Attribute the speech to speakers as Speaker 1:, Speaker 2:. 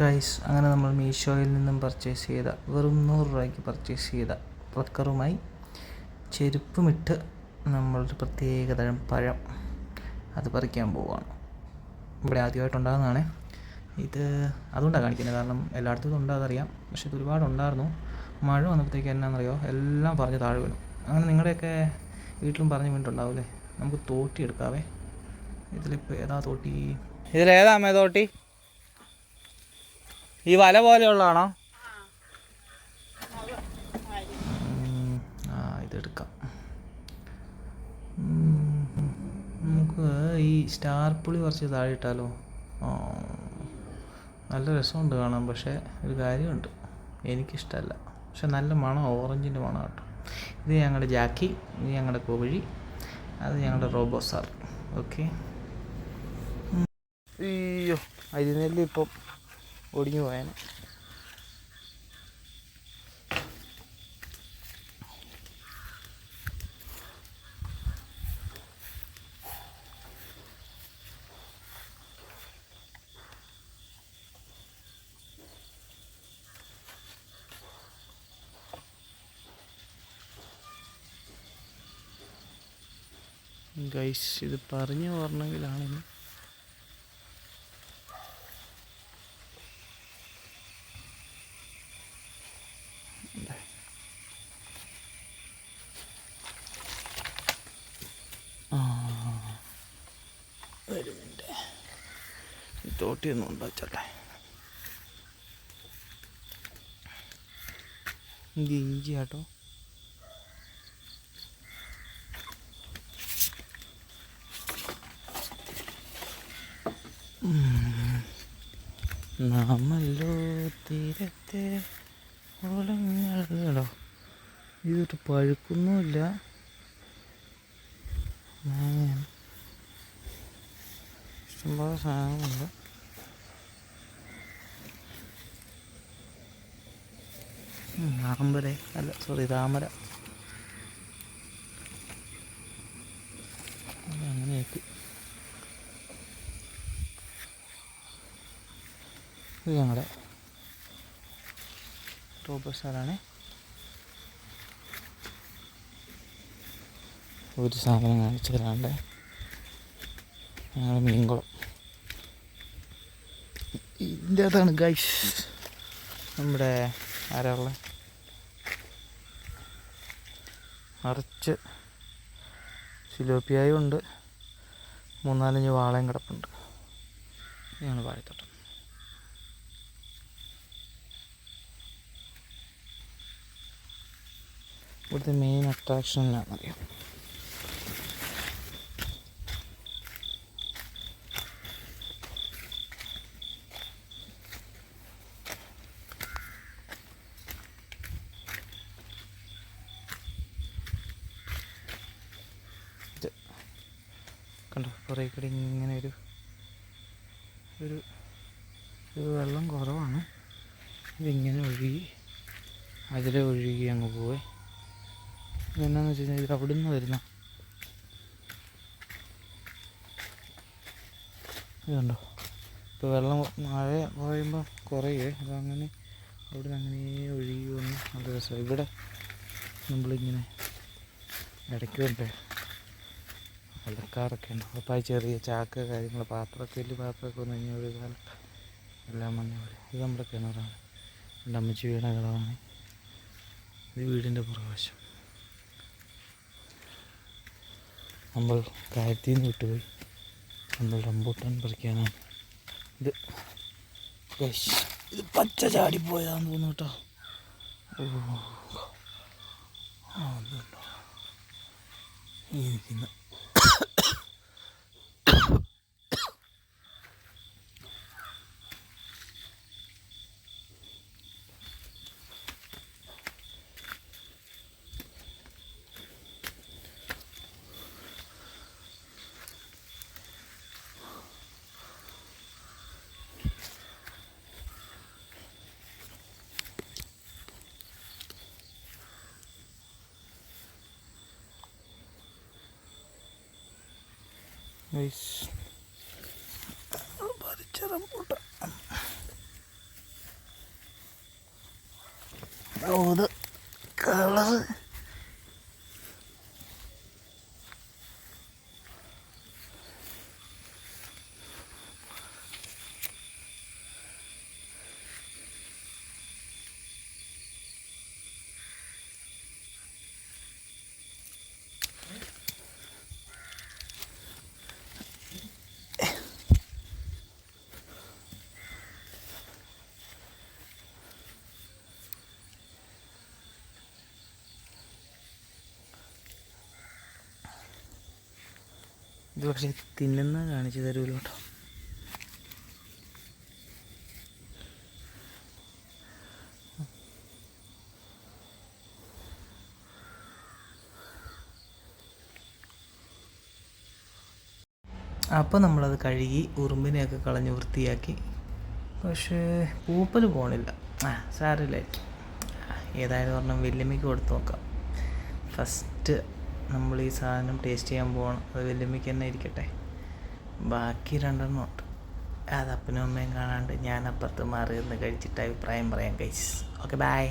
Speaker 1: Guys അങ്ങനെ നമ്മൾ മീഷോയിൽ നിന്നും പർച്ചേസ് ചെയ്ത വെറും നൂറ് രൂപയ്ക്ക് പർച്ചേസ് ചെയ്ത പ്ലക്കറുമായി ചെരുപ്പുമിട്ട് നമ്മളൊരു പ്രത്യേക തരം പഴം അത് പറിക്കാൻ പോവുകയാണ് ഇവിടെ ആദ്യമായിട്ടുണ്ടാകുന്നതാണ് ഇത് അതുകൊണ്ടാണ് കാണിക്കുന്നത്. കാരണം എല്ലായിടത്തും ഇതുണ്ട് അതറിയാം. പക്ഷെ ഇത് ഒരുപാട് ഉണ്ടായിരുന്നു. മഴ വന്നപ്പോഴത്തേക്ക് എന്നാണെന്നറിയോ? എല്ലാം പറഞ്ഞ് താഴെ വരും അങ്ങനെ നിങ്ങളുടെയൊക്കെ വീട്ടിലും പറഞ്ഞ് വീണിട്ടുണ്ടാവില്ലേ നമുക്ക് തോട്ടി എടുക്കാവേ. ഇതിലിപ്പോൾ ഏതാ തോട്ടി?
Speaker 2: ഇതിലേതാ തോട്ടി? ഈ വല പോലെയുള്ളതാണോ?
Speaker 1: ആ നമുക്ക് ഈ സ്റ്റാർ പുളി കുറച്ച് താഴെ ഇട്ടാലോ? നല്ല രസമുണ്ട് കാണാൻ പക്ഷേ ഒരു കാര്യമുണ്ട്. എനിക്കിഷ്ടമല്ല പക്ഷെ നല്ല മണം ഓറഞ്ചിന്റെ മണം കേട്ടോ. ഇത് ഞങ്ങളുടെ ജാക്കി ഇത് ഞങ്ങളുടെ കോഴി അത് ഞങ്ങളുടെ റോബോ സാർ. ഓക്കെ.
Speaker 2: അയ്യോ അരിനെല്ലി ഇപ്പം ഒടിഞ്ഞു പോയാൽ
Speaker 1: ഗൈസ് ഇത് പറഞ്ഞു പറഞ്ഞെങ്കിലാണ് ഒരു മിനിറ്റ് തോട്ടിയൊന്നും ഉണ്ടാച്ചല്ലേ ഇത് ഇഞ്ചി കേട്ടോ നാമല്ലോ തീരത്തെ ഓളങ്ങളോ ഇതൊട്ട് പഴുക്കൊന്നുമില്ല. സംഭവ സാധനമുണ്ട് ആമ്പല അല്ല സോറി താമര. അങ്ങനെയൊക്കെ. ഇത് ഞങ്ങളുടെ ടോപ്പ് സ്ഥലമാണ് ഒരു സാധനം കാണിച്ചു തരാണ്ട്. ഞങ്ങളുടെ മീൻകുളം. ഇതിന്റെ അകത്താണ് ഗൈസ് നമ്മുടെ ആരാ ഉള്ളത് നിറച്ച് സിലോപ്പിയായും ഉണ്ട്. മൂന്നാലഞ്ച് വാളയും കിടപ്പുണ്ട്. ഇതാണ് വാഴത്തോട്ടം ഇവിടുത്തെ മെയിൻ അട്രാക്ഷൻ എന്നാണെന്നറിയാം കണ്ടോ? കുറേ കൂടി ഇങ്ങനെ ഒരു ഒരു വെള്ളം കുറവാണ്. ഇതിങ്ങനെ ഒഴുകി അതിലെ ഒഴുകി അങ്ങ് പോവേ. ഇതെന്നാന്ന് വെച്ച് കഴിഞ്ഞാൽ ഇത് അവിടെ നിന്ന് വരുന്ന ഇതുണ്ടോ കണ്ടോ? ഇപ്പോൾ വെള്ളം മഴ പറയുമ്പോൾ കുറയേ. അതങ്ങനെ അവിടെ നിന്ന് അങ്ങനെ ഒഴുകി വന്ന് നല്ല രസമാണ് ഇവിടെ നമ്മളിങ്ങനെ ഇടയ്ക്ക് ഉണ്ട് വെള്ളക്കാരൊക്കെ ഉണ്ട്. അപ്പോൾ ചെറിയ ചാക്ക് കാര്യങ്ങൾ പാത്രമൊക്കെ വലിയ പാത്രമൊക്കെ വന്നു കഴിഞ്ഞാൽ ഒരു കാലം എല്ലാം വന്നു പോലെ. ഇത് നമ്മുടെ കിണറാണ്. എന്റെ അമ്മച്ചി വീണ കിണറാണ്. ഇത് വീടിന്റെ പുറകുവശം. നമ്മൾ കാര്യത്തിൽ നിന്ന് വിട്ടുപോയി. നമ്മൾ റംബൂട്ടാൻ പറിക്കാനാണ്. ഇത് ഇത് പച്ച ചാടിപ്പോയതാന്ന് തോന്നുന്നു കേട്ടോ. ഓ ആ ഈ ഇരിക്കുന്ന ഗൈസ് പറിച്ച റംബൂട്ടാൻ. ഇത്
Speaker 2: പക്ഷേ തിന്നുന്ന കാണിച്ചു തരുമല്ലോ കേട്ടോ.
Speaker 1: അപ്പോൾ നമ്മളത് കഴുകി ഉറുമ്പിനെയൊക്കെ കളഞ്ഞ് വൃത്തിയാക്കി. പക്ഷേ പൂപ്പൽ പോണില്ല. ആ സാരമില്ലായിരിക്കും. ആ, ഏതായാലും പറഞ്ഞാൽ വെല്ലുമ്മയ്ക്ക് കൊടുത്ത് നോക്കാം. ഫസ്റ്റ് നമ്മൾ ഈ സാധനം ടേസ്റ്റ് ചെയ്യാൻ പോകണം അത് വല്യമ്മയ്ക്ക് തന്നെ ഇരിക്കട്ടെ. ബാക്കി രണ്ടെണ്ണം ഉണ്ട്. അത് അപ്പനും അമ്മയും കാണാണ്ട് ഞാൻ അപ്പുറത്ത് മാറി നിന്ന് കഴിച്ചിട്ട് അഭിപ്രായം പറയാം കഴിച്ച് ഓക്കെ ബൈ